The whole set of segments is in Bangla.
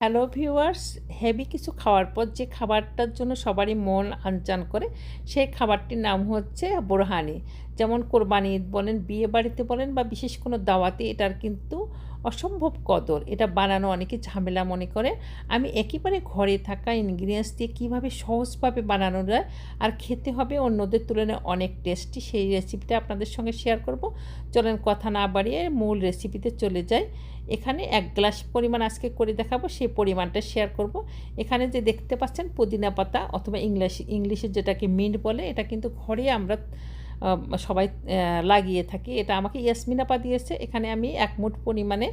হ্যালো ভিউয়ার্স হেভি কিছু খাওয়ার পর যে খাবারটার জন্য সবারই মন আনচান করে, সেই খাবারটির নাম হচ্ছে বোরহানি। যেমন কোরবানি ঈদ বলেন, বিয়ে বাড়িতে বলেন বা বিশেষ কোনো দাওয়াতে এটার কিন্তু অসম্ভব কদর। এটা বানানো অনেকে ঝামেলা মনে করে। আমি একেবারে ঘরে থাকা ইনগ্রিডিয়েন্টস দিয়ে কীভাবে সহজভাবে বানানো যায় আর খেতে হবে অন্যদের তুলনায় অনেক টেস্টি সেই রেসিপিটা আপনাদের সঙ্গে শেয়ার করব। চলেন কথা না বাড়িয়ে মূল রেসিপিতে চলে যাই। এখানে এক গ্লাস পরিমাণ আজকে করে দেখাবো, সেই পরিমাণটা শেয়ার করব। এখানে যে দেখতে পাচ্ছেন পুদিনা পাতা অথবা ইংলিশ ইংলিশে যেটাকে মিন্ট বলে, এটা কিন্তু ঘরে আমরা সবাই লাগিয়ে থাকি। এটা আমাকে ইয়াসমিনা পা দিয়েছে। এখানে আমি এক মুঠ পরিমাণে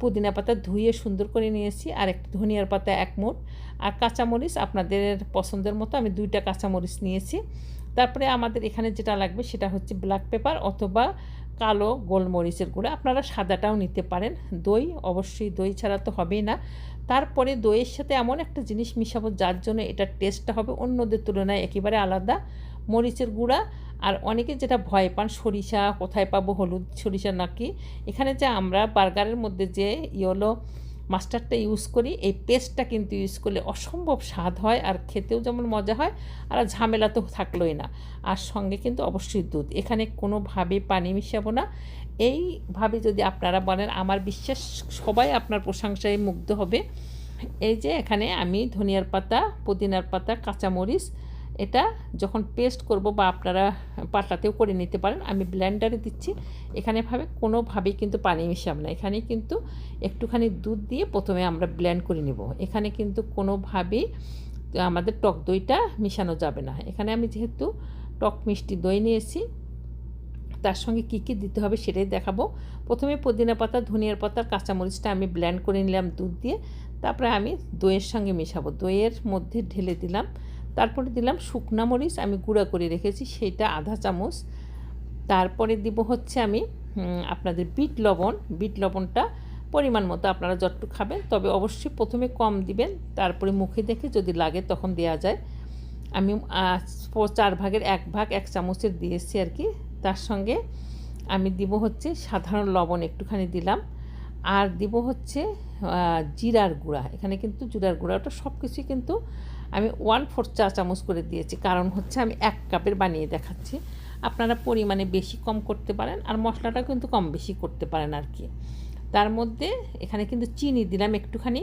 পুদিনা পাতা ধুয়ে সুন্দর করে নিয়েছি। আর একটু ধনিয়ার পাতা এক মুঠ। আর কাঁচামরিচ আপনাদের পছন্দের মতো আমি দুইটা কাঁচামরিচ নিয়েছি। তারপরে আমাদের এখানে যেটা লাগবে সেটা হচ্ছে ব্ল্যাক পেপার অথবা কালো গোলমরিচের গুঁড়া। আপনারা সাদাটাও নিতে পারেন। দই, অবশ্যই দই ছাড়া তো হবেই না। তারপরে দইয়ের সাথে এমন একটা জিনিস মিশাবো যার জন্য এটার টেস্টটা হবে অন্যদের তুলনায় একেবারে আলাদা। মরিচের গুঁড়া আর অনেকে যেটা ভয় পান, সরিষা কোথায় পাবো, হলুদ সরিষা নাকি? এখানে যে আমরা বার্গারের মধ্যে যে ইয়েলো মাস্টারটা ইউজ করি, এই পেস্টটা কিন্তু ইউজ করলে অসম্ভব স্বাদ হয় আর খেতেও যেমন মজা হয় আর ঝামেলা তো থাকলোই না। আর সঙ্গে কিন্তু অবশ্যই দুধ। এখানে কোনোভাবে পানি মিশাবো না। এইভাবে যদি আপনারা বলেন, আমার বিশ্বাস সবাই আপনার প্রশংসায় মুগ্ধ হবে। এই যে এখানে আমি ধনিয়ার পাতা, পুদিনার পাতা, কাঁচামরিচ এটা যখন পেস্ট করব বা আপনারা পাটাতেও করে নিতে পারেন, আমি ব্লেন্ডারে দিচ্ছি। এখানে ভাবে কোনোভাবেই কিন্তু পানি মিশাব না। এখানে কিন্তু একটুখানি দুধ দিয়ে প্রথমে আমরা ব্লেন্ড করে নেব। এখানে কিন্তু কোনোভাবেই আমাদের টক দইটা মিশানো যাবে না। এখানে আমি যেহেতু টক মিষ্টি দই নিয়েছি, তার সঙ্গে কী কী দিতে হবে সেটাই দেখাবো। প্রথমে পুদিনা পাতা, ধনিয়ার পাতা কাঁচামরিচটা আমি ব্ল্যান্ড করে নিলাম দুধ দিয়ে। তারপরে আমি দইয়ের সঙ্গে মেশাবো। দইয়ের মধ্যে ঢেলে দিলাম। তারপরে দিলাম শুকনা মরিচ আমি গুঁড়া করে রেখেছি সেইটা আধা চামচ। তারপরে দিব হচ্ছে আমি আপনাদের বিট লবণ। বিট লবণটা পরিমাণ মতো আপনারা যতটুকু খাবেন, তবে অবশ্যই প্রথমে কম দিবেন, তারপরে মুখে দেখে যদি লাগে তখন দেওয়া যায়। আমি চার ভাগের এক ভাগ, এক চামচের দিয়েছি আর কি। তার সঙ্গে আমি দিব হচ্ছে সাধারণ লবণ একটুখানি দিলাম। আর দিব হচ্ছে জিরার গুঁড়া। এখানে কিন্তু জিরার গুঁড়া ওটা সব কিছুই কিন্তু আমি ওয়ান ফোর চা চামচ করে দিয়েছি। কারণ হচ্ছে আমি এক কাপের বানিয়ে দেখাচ্ছি। আপনারা পরিমাণে বেশি কম করতে পারেন আর মশলাটা কিন্তু কম বেশি করতে পারেন আর কি। তার মধ্যে এখানে কিন্তু চিনি দিলাম একটুখানি।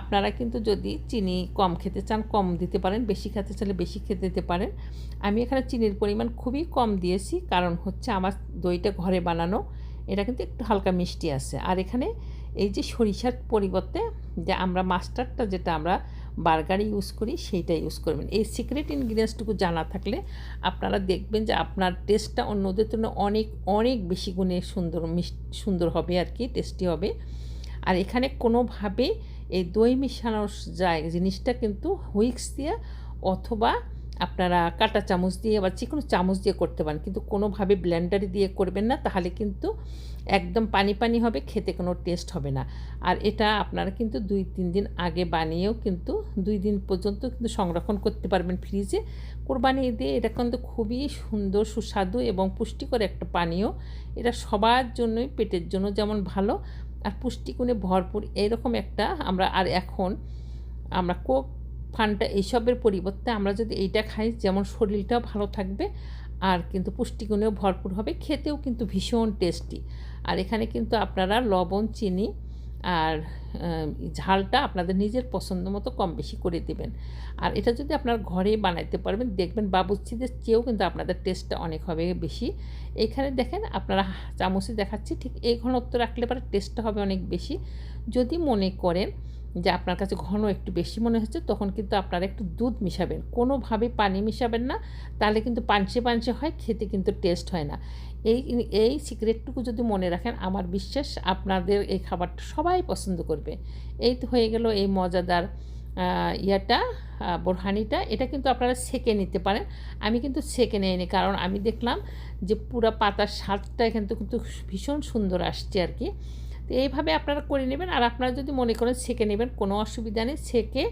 আপনারা কিন্তু যদি চিনি কম খেতে চান, কম দিতে পারেন, বেশি খেতে চাইলে বেশি খেতে দিতে পারেন। আমি এখানে চিনির পরিমাণ খুবই কম দিয়েছি। কারণ হচ্ছে আমার দইটা ঘরে বানানো, এটা কিন্তু একটু হালকা মিষ্টি আছে। আর এখানে এই যে সরিষার পরিবর্তে যে আমরা মাস্টারটা যেটা আমরা বার্গারে ইউজ করি, সেইটা ইউজ করবেন। এই সিক্রেট ইনগ্রিডিয়েন্টসটুকু জানা থাকলে আপনারা দেখবেন যে আপনার টেস্টটা অন্যদের তুলনায় অনেক অনেক বেশি গুণে সুন্দর সুন্দর হবে আর কি, টেস্টি হবে। আর এখানে কোনোভাবে এই দই মিশানোর যায় জিনিসটা কিন্তু হুইক্স দিয়ে অথবা আপনারা কাটা চামচ দিয়ে বা যে কোনো চামচ দিয়ে করতে পারেন, কিন্তু কোনোভাবে ব্লেন্ডারে দিয়ে করবেন না, তাহলে কিন্তু একদম পানি পানি হবে, খেতে কোনো টেস্ট হবে না। আর এটা আপনারা কিন্তু দুই তিন দিন আগে বানিয়েও কিন্তু দুই দিন পর্যন্ত কিন্তু সংরক্ষণ করতে পারবেন ফ্রিজে কোরবানি দিয়ে এটা কিন্তু খুবই সুন্দর, সুস্বাদু এবং পুষ্টিকর একটা পানীয়। এটা সবার জন্যই, পেটের জন্য যেমন ভালো। আর পুষ্টিগুণে ভরপুর এরকম একটা আমরা, আর এখন আমরা কোক ফান্ডটা এইসবের পরিবর্তে আমরা যদি এইটা খাই, যেমন শরীরটাও ভালো থাকবে আর কিন্তু পুষ্টিগুণেও ভরপুর হবে, খেতেও কিন্তু ভীষণ টেস্টি। আর এখানে কিন্তু আপনারা লবণ, চিনি আর ঝালটা আপনাদের নিজের পছন্দ মতো কম বেশি করে দেবেন। আর এটা যদি আপনার ঘরে বানাইতে পারবেন, দেখবেন বাবুচ্চিদের চেয়েও কিন্তু আপনাদের টেস্টটা অনেক হবে বেশি। এখানে দেখেন আপনারা চামচে দেখাচ্ছি, ঠিক এই ঘনত্ব রাখলে পরে টেস্টটা হবে অনেক বেশি। যদি মনে করেন যে আপনার কাছে ঘন একটু বেশি মনে হচ্ছে, তখন কিন্তু আপনারা একটু দুধ মিশাবেন। কোনোভাবে পানি মিশাবেন না, তাহলে কিন্তু পাঞ্চে পাঞ্চে হয়, খেতে কিন্তু টেস্ট হয় না। এই এই সিক্রেটটুকু যদি মনে রাখেন, আমার বিশ্বাস আপনাদের এই খাবারটা সবাই পছন্দ করবে। এই তো হয়ে গেল এই মজাদার ইয়াটা বোরহানিটা। এটা কিন্তু আপনারা সেকে নিতে পারেন। আমি কিন্তু সেকে নিইনি, কারণ আমি দেখলাম যে পুরা পাতার স্বাদটা কিন্তু কিন্তু ভীষণ সুন্দর আসছে আর কি। তো এইভাবে আপনারা করে নেবেন। আর আপনারা যদি মনে করেন ছেঁকে নেবেন, কোনো অসুবিধা নেই, ছেঁকে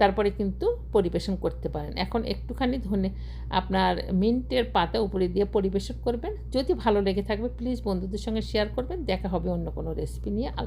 তারপরে কিন্তু পরিবেশন করতে পারেন। এখন একটুখানি ধনে আপনার মিন্টের পাতা উপরে দিয়ে পরিবেশন করবেন। যদি ভালো লেগে থাকবে প্লিজ বন্ধুদের সঙ্গে শেয়ার করবেন। দেখা হবে অন্য কোনো রেসিপি নিয়ে। আল্লাহ